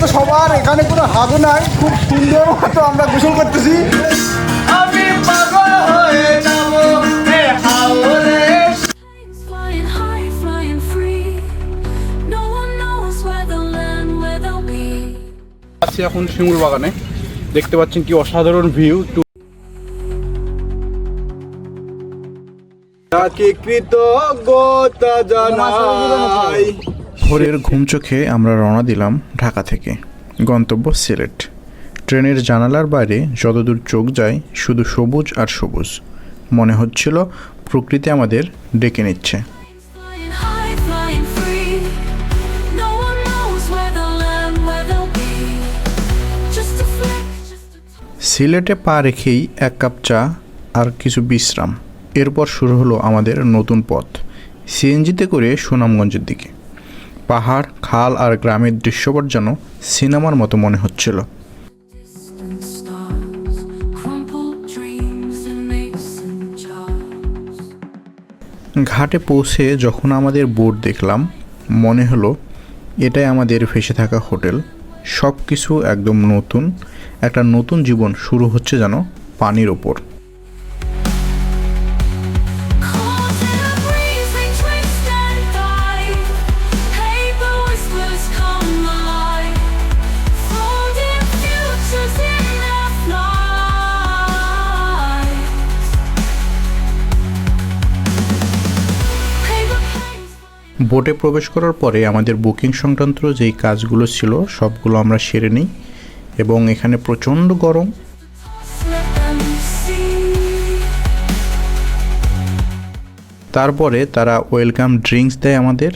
তো সবার এখানে কোনো হাগু নাই খুব সুন্দর মতো আমরা গোসল করতেছি। আমি পাগল হয়ে যাব. আছি এখন শিমুল বাগানে। দেখতে পাচ্ছেন কি অসাধারণ ভিউ। তাকে কৃতজ্ঞতা জানাই। ভোরের ঘুম চোখে আমরা রওনা দিলাম ঢাকা থেকে। গন্তব্য সিলেট। ট্রেনের জানালার বাইরে যতদূর চোখ যায় শুধু সবুজ আর সবুজ। মনে হচ্ছিল প্রকৃতি আমাদের ডেকে নিচ্ছে. সিলেটে পা রেখেই এক কাপ চা আর কিছু বিশ্রাম। এরপর শুরু হলো আমাদের নতুন পথ। সিএনজিতে করে সুনামগঞ্জের দিকে। পাহাড়, খাল আর গ্রামের দৃশ্যপট যেন সিনেমার মতো মনে হচ্ছিল. ঘাটে পৌঁছে যখন আমাদের বোট দেখলাম, মনে হলো এটাই আমাদের ভেসে থাকা হোটেল সব কিছু একদম নতুন, একটা নতুন জীবন শুরু হচ্ছে যেন পানির ওপর বোটে প্রবেশ করার পরে আমাদের বুকিং সংক্রান্ত যেই কাজগুলো ছিল, সবগুলো আমরা সেরে নিই এবং এখানে প্রচণ্ড গরম. তারপরে তারা ওয়েলকাম ড্রিঙ্কস দেয় আমাদের,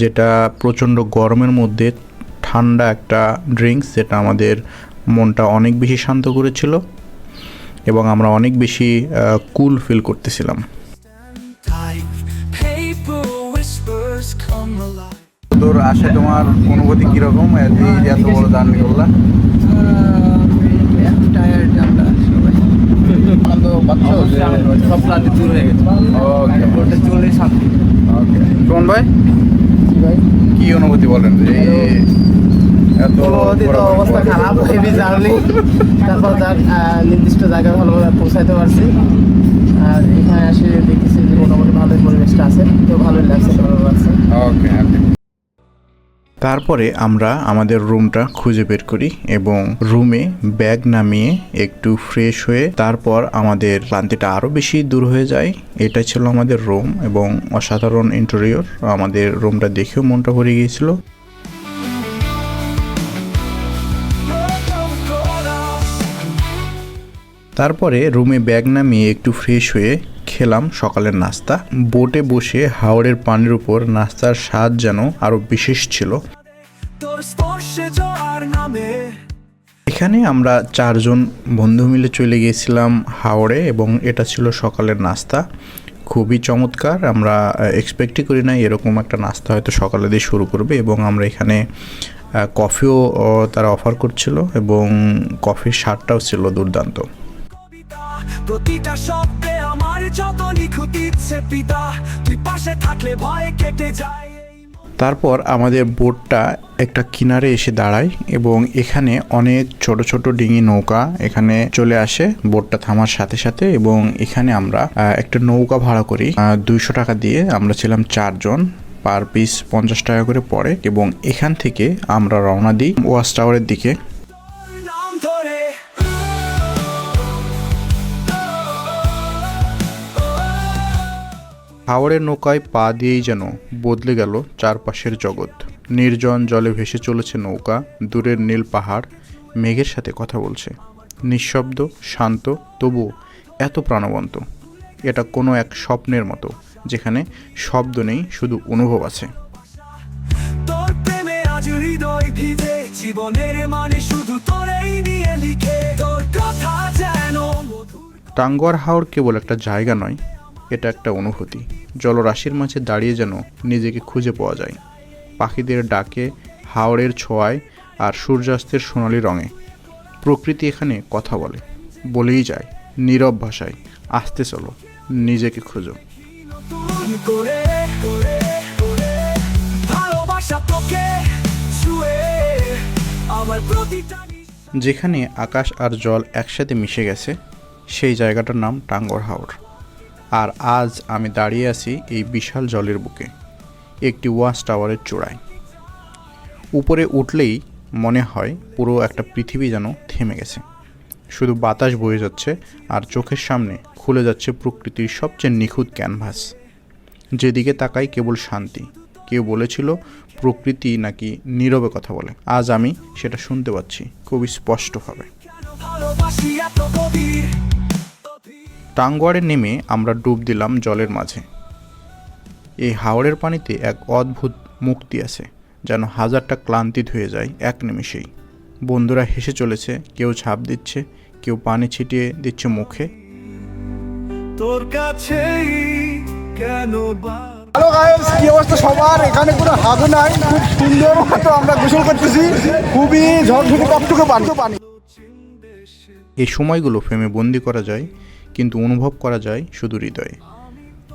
যেটা প্রচণ্ড গরমের মধ্যে ঠান্ডা একটা ড্রিঙ্কস, যেটা আমাদের মনটা অনেক বেশি শান্ত করেছিল এবং আমরা অনেক বেশি কুল ফিল করতেছিলাম তোর আসে তোমার অনুভূতি কীরকম? এত এত বড় জার্নি করলা? টায়ার্ড আমরা সব ক্লান্তি দূর হয়ে গেছে ওকে ওটা চলে শান্তি ওকে সুমন ভাই কি অনুভূতি বলেন যে এত অবস্থা খারাপ হেভি জার্নি তারপর নির্দিষ্ট জায়গায় ভালোভাবে পৌঁছাইতে পারছি আর এখানে এসে দেখতেছি যে মোটামুটি ভালোই পরিবেশটা আছে তো ভালোই লাগছে ভালো লাগছে ওকে তারপরে আমরা আমাদের রুমটা খুঁজে বের করি এবং রুমে ব্যাগ নামিয়ে একটু ফ্রেশ হয়ে তারপর আমাদের ক্লান্তিটা আরও বেশি দূর হয়ে যায়। এটা ছিল আমাদের রুম এবং অসাধারণ ইন্টেরিয়র আমাদের রুমটা দেখেও মনটা ভরে গিয়েছিল। তারপরে রুমে ব্যাগ নামিয়ে একটু ফ্রেশ হয়ে খেলাম সকালের নাস্তা। বোটে বসে হাওড়ের পানির উপর নাস্তার স্বাদ যেন আরও বিশেষ ছিল। এখানে আমরা চারজন বন্ধু মিলে চলে গিয়েছিলাম হাওড়ে এবং এটা ছিল সকালের নাস্তা। খুবই চমৎকার আমরা এক্সপেক্টই করি না এরকম একটা নাস্তা হয়তো সকালে দিয়ে শুরু করবে এবং আমরা এখানে কফিও তারা অফার করছিল এবং কফির স্বাদটাও ছিল দুর্দান্ত। প্রতিটা শব্দে আমার যত নিখুঁত ইচ্ছে পিতা, তুই পাশে থাকলে ভয় কেটে যায় তারপর আমাদের বোটটা একটা কিনারে এসে দাঁড়ায় এবং এখানে অনেক ছোট ছোট ডিঙি নৌকা এখানে চলে আসে। বোটটা থামার সাথে সাথে এবং এখানে আমরা একটা নৌকা ভাড়া করি দুইশো টাকা দিয়ে। আমরা ছিলাম চারজন, পার পিস পঞ্চাশ টাকা করে পড়ে এবং এখান থেকে আমরা রওনা দিই ওয়াচ টাওয়ারের দিকে। হাওড়ের নৌকায় পা দিয়েই যেন বদলে গেল চারপাশের জগৎ। নির্জন জলে ভেসে চলেছে নৌকা দূরের নীল পাহাড় মেঘের সাথে কথা বলছে। নিঃশব্দ শান্ত তবুও এত প্রাণবন্ত। এটা কোনো এক স্বপ্নের মতো যেখানে শব্দ নেই শুধু অনুভব আছে। মানে টাঙ্গুয়ার হাওড় কেবল একটা জায়গা নয় এটা একটা অনুভূতি। জলরাশির মাঝে দাঁড়িয়ে যেন নিজেকে খুঁজে পাওয়া যায়। পাখিদের ডাকে হাওড়ের ছোঁয়ায় আর সূর্যাস্তের সোনালি রঙে। প্রকৃতি এখানে কথা বলে বলেই যায় নীরব ভাষায় আসতে চলো নিজেকে খুঁজো। যেখানে আকাশ আর জল একসাথে মিশে গেছে সেই জায়গাটার নাম টাঙ্গর হাওর। আর আজ আমি দাঁড়িয়ে আছি এই বিশাল জলের বুকে, একটি ওয়াশ টাওয়ারের চূড়ায়। উপরে উঠলেই মনে হয় পুরো একটা পৃথিবী যেন থেমে গেছে। শুধু বাতাস বয়ে যাচ্ছে আর চোখের সামনে খুলে যাচ্ছে প্রকৃতির সবচেয়ে নিখুঁত ক্যানভাস। যেদিকে তাকাই কেবল শান্তি। কেউ বলেছিল, প্রকৃতি নাকি নীরবে কথা বলে। আজ আমি সেটা শুনতে পাচ্ছি খুবই স্পষ্টভাবে। টাঙ্গুয়ারে নেমে আমরা ডুব দিলাম জলের মাঝে। এই হাওড়ের পানিতে এক অদ্ভুত মুক্তি আছে যেন হাজারটা ক্লান্তি ধুয়ে যায় এক নিমিষেই। বন্ধুরা হেসে চলেছে কেউ ছাপ দিচ্ছে কেউ পানি ছিটিয়ে দিচ্ছে মুখে। তোর কাছেই কেন হ্যালো গাইস কি অবস্থা সবার? এখানে কোনো হাগু নাই খুব সুন্দর মতো আমরা গোসল করতেছি। খুবই ঝকঝকে টকটকে পানি পানি। এই সময়গুলো ফ্রেমে বন্দি করা যায় কিন্তু অনুভব করা যায় শুধু হৃদয়ে।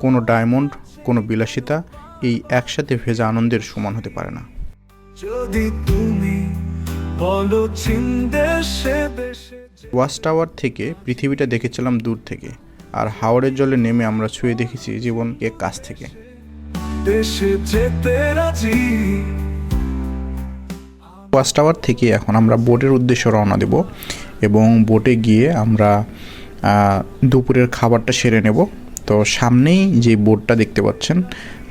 কোনো ডায়মন্ড কোনো বিলাসিতা এই একসাথে ভেজা আনন্দের সমান হতে পারে না। যদি তুমি বলো ওয়াচ টাওয়ার থেকে পৃথিবীটা দেখেছিলাম দূর থেকে আর হাওড়ের জলে নেমে আমরা ছুঁয়ে দেখেছি জীবনকে কাছ থেকে। ওয়াচ টাওয়ার থেকে এখন আমরা বোটের উদ্দেশ্যে রওনা দেব এবং বোটে গিয়ে আমরা দুপুরের খাবারটা সেরে নেব। তো সামনেই যে বোটটা দেখতে পাচ্ছেন,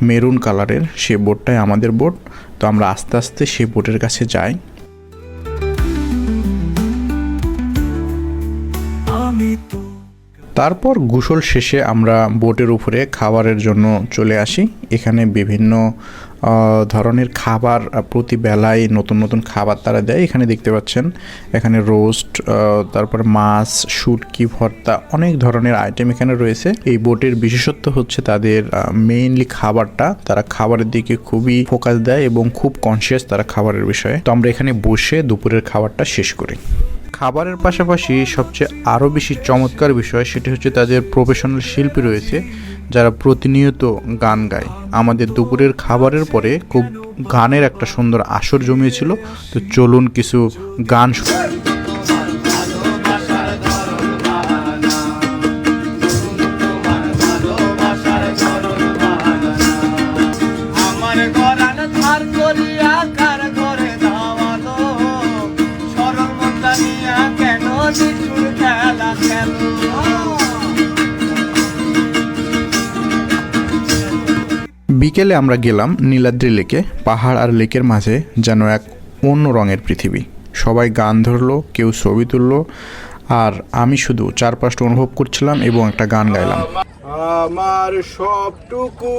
মেরুন কালারের সে বোটটাই আমাদের বোট। তো আমরা আস্তে আস্তে সেই বোটের কাছে যাই। তারপর গোসল শেষে আমরা বোটের উপরে খাবারের জন্য চলে আসি। এখানে বিভিন্ন ধরনের খাবার প্রতি বেলায় নতুন নতুন খাবার তারা দেয়। এখানে দেখতে পাচ্ছেন, এখানে রোস্ট তারপরে মাছ, শুটকি, ভর্তা অনেক ধরনের আইটেম এখানে রয়েছে। এই বোটের বিশেষত্ব হচ্ছে তাদের মেইনলি খাবারটা তারা খাবারের দিকে খুবই ফোকাস দেয় এবং খুব কনসিয়াস তারা খাবারের বিষয়ে। তো আমরা এখানে বসে দুপুরের খাবারটা শেষ করি। খাবারের পাশাপাশি সবচেয়ে আরও বেশি চমৎকার বিষয় সেটি হচ্ছে তাদের প্রফেশনাল শিল্পী রয়েছে যারা প্রতিনিয়ত গান গায়। আমাদের দুপুরের খাবারের পরে খুব গানের একটা সুন্দর আসর জমিয়েছিল। তো চলুন কিছু গান বিকেলে আমরা গেলাম নীলাদ্রি লেকে পাহাড় আর লেকের মাঝে যেন এক অন্য রঙের পৃথিবী। সবাই গান ধরলো কেউ ছবি তুললো আর আমি শুধু চারপাশটা অনুভব করছিলাম এবং একটা গান গাইলাম। আমার সবটুকু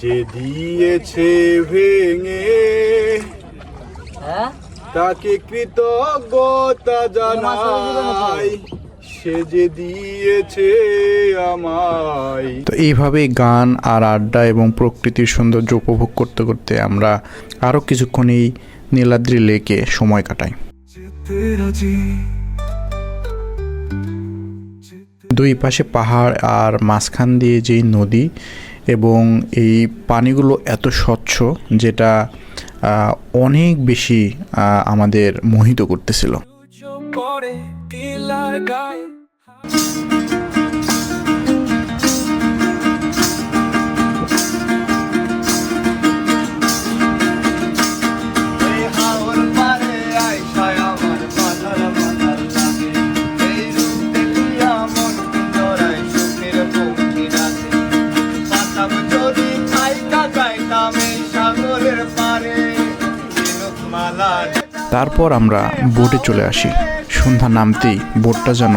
যে দিয়েছে ভেঙে তাকে কৃতজ্ঞতা জানাই। সে যে দিয়েছে আমায়। তো এইভাবে গান আর আড্ডা এবং প্রকৃতির সৌন্দর্য উপভোগ করতে করতে আমরা আরও কিছুক্ষণ এই নীলাদ্রি লেকে সময় কাটাই। দুই পাশে পাহাড় আর মাঝখান দিয়ে যেই নদী এবং এই পানিগুলো এত স্বচ্ছ যেটা অনেক বেশি আমাদের মোহিত করতেছিল। তারপর আমরা বোটে চলে আসি। সন্ধ্যা নামতেই বোটটা যেন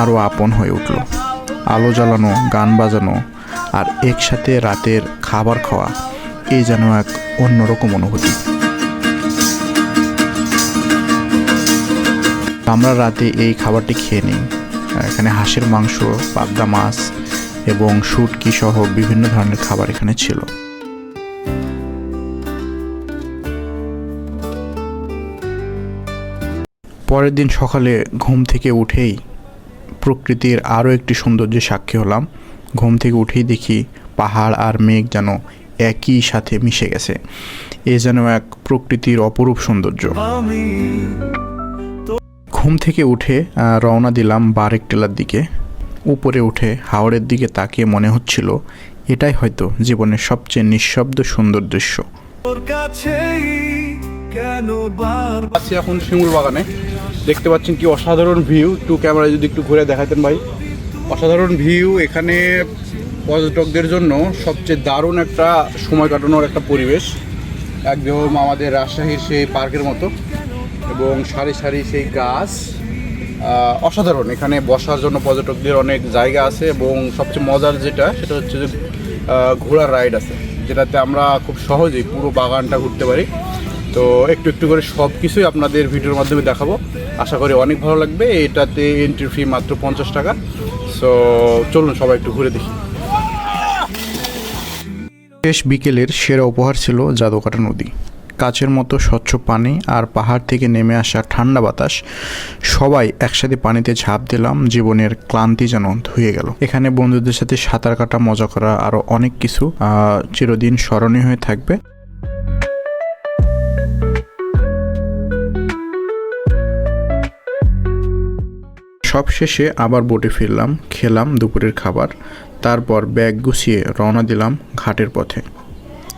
আরও আপন হয়ে উঠল। আলো জ্বালানো, গান বাজানো আর একসাথে রাতের খাবার খাওয়া এই যেন এক অন্যরকম অনুভূতি। আমরা রাতে এই খাবারটি খেয়ে নিই। এখানে হাঁসের মাংস, পাবদা মাছ এবং শুটকি সহ বিভিন্ন ধরনের খাবার এখানে ছিল। পরের দিন সকালে ঘুম থেকে উঠেই প্রকৃতির আরও একটি সৌন্দর্যের সাক্ষী হলাম। ঘুম থেকে উঠেই দেখি পাহাড় আর মেঘ যেন একই সাথে মিশে গেছে। এ যেন এক প্রকৃতির অপরূপ সৌন্দর্য। ঘুম থেকে উঠে রওনা দিলাম বারেক টেলার দিকে। উপরে উঠে হাওড়ের দিকে তাকিয়ে মনে হচ্ছিল এটাই হয়তো জীবনের সবচেয়ে নিঃশব্দ সুন্দর দৃশ্য। আছি এখন শিমুল বাগানে। দেখতে পাচ্ছেন কি অসাধারণ ভিউ। একটু ক্যামেরায় যদি একটু ঘুরে দেখাতেন ভাই। অসাধারণ ভিউ এখানে পর্যটকদের জন্য সবচেয়ে দারুণ একটা সময় কাটানোর একটা পরিবেশ। একদম আমাদের রাজশাহীর সেই পার্কের মতো এবং সারি সারি সেই গাছ। অসাধারণ। এখানে বসার জন্য পর্যটকদের অনেক জায়গা আছে এবং সবচেয়ে মজার যেটা, সেটা হচ্ছে যে ঘোড়ার রাইড আছে। যেটাতে আমরা খুব সহজেই পুরো বাগানটা ঘুরতে পারি। তো একটু একটু করে সব কিছুই আপনাদের ভিডিওর মাধ্যমে দেখাবো। আশা করি অনেক ভালো লাগবে। এটাতে এন্ট্রি ফি মাত্র পঞ্চাশ টাকা। সো চলুন সবাই একটু ঘুরে দেখি। শেষ বিকেলের সেরা উপহার ছিল জাদুকাটা নদী। কাচের মতো স্বচ্ছ পানি আর পাহাড় থেকে নেমে আসা ঠান্ডা বাতাস, সবাই একসাথে পানিতে ঝাঁপ দিলাম, জীবনের ক্লান্তি যেন ধুয়ে গেল। এখানে বন্ধুদের সাথে সাঁতার কাটা, মজা করা আরও অনেক কিছু চিরদিন স্মরণীয় হয়ে থাকবে। সবশেষে আবার বোটে ফিরলাম খেলাম দুপুরের খাবার তারপর ব্যাগ গুছিয়ে রওনা দিলাম ঘাটের পথে।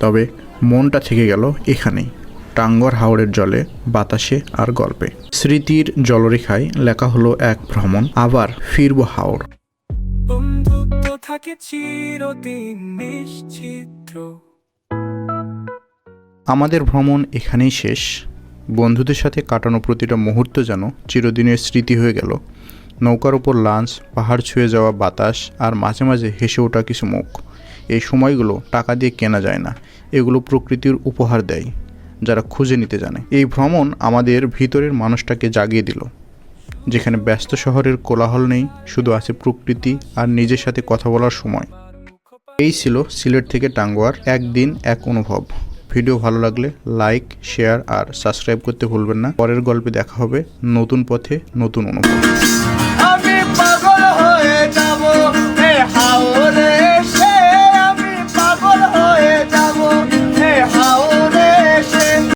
তবে মনটা থেকে গেল এখানেই টাঙ্গর হাওড়ের জলে বাতাসে আর গল্পে। স্মৃতির জলরেখায় লেখা হলো এক ভ্রমণ আবার ফিরব হাওড় বন্ধুত্ব থাকে চিরদিন নিশ্চিত্র। আমাদের ভ্রমণ এখানেই শেষ। বন্ধুদের সাথে কাটানো প্রতিটা মুহূর্ত যেন চিরদিনের স্মৃতি হয়ে গেল। নৌকার ওপর লাঞ্চ, পাহাড় ছুঁয়ে যাওয়া বাতাস আর মাঝে মাঝে হেসে ওঠা কিছু মুখ। এই সময়গুলো টাকা দিয়ে কেনা যায় না, এগুলো প্রকৃতির উপহার দেয়, যারা খুঁজে নিতে জানে। এই ভ্রমণ আমাদের ভিতরের মানুষটাকে জাগিয়ে দিল, যেখানে ব্যস্ত শহরের কোলাহল নেই, শুধু আছে প্রকৃতি আর নিজের সাথে কথা বলার সময়। এই ছিল সিলেট থেকে টাঙ্গুয়ার, একদিন, এক অনুভব। ভিডিও ভালো লাগলে লাইক শেয়ার আর সাবস্ক্রাইব করতে ভুলবেন না। পরের গল্পে দেখা হবে নতুন পথে নতুন অনুভব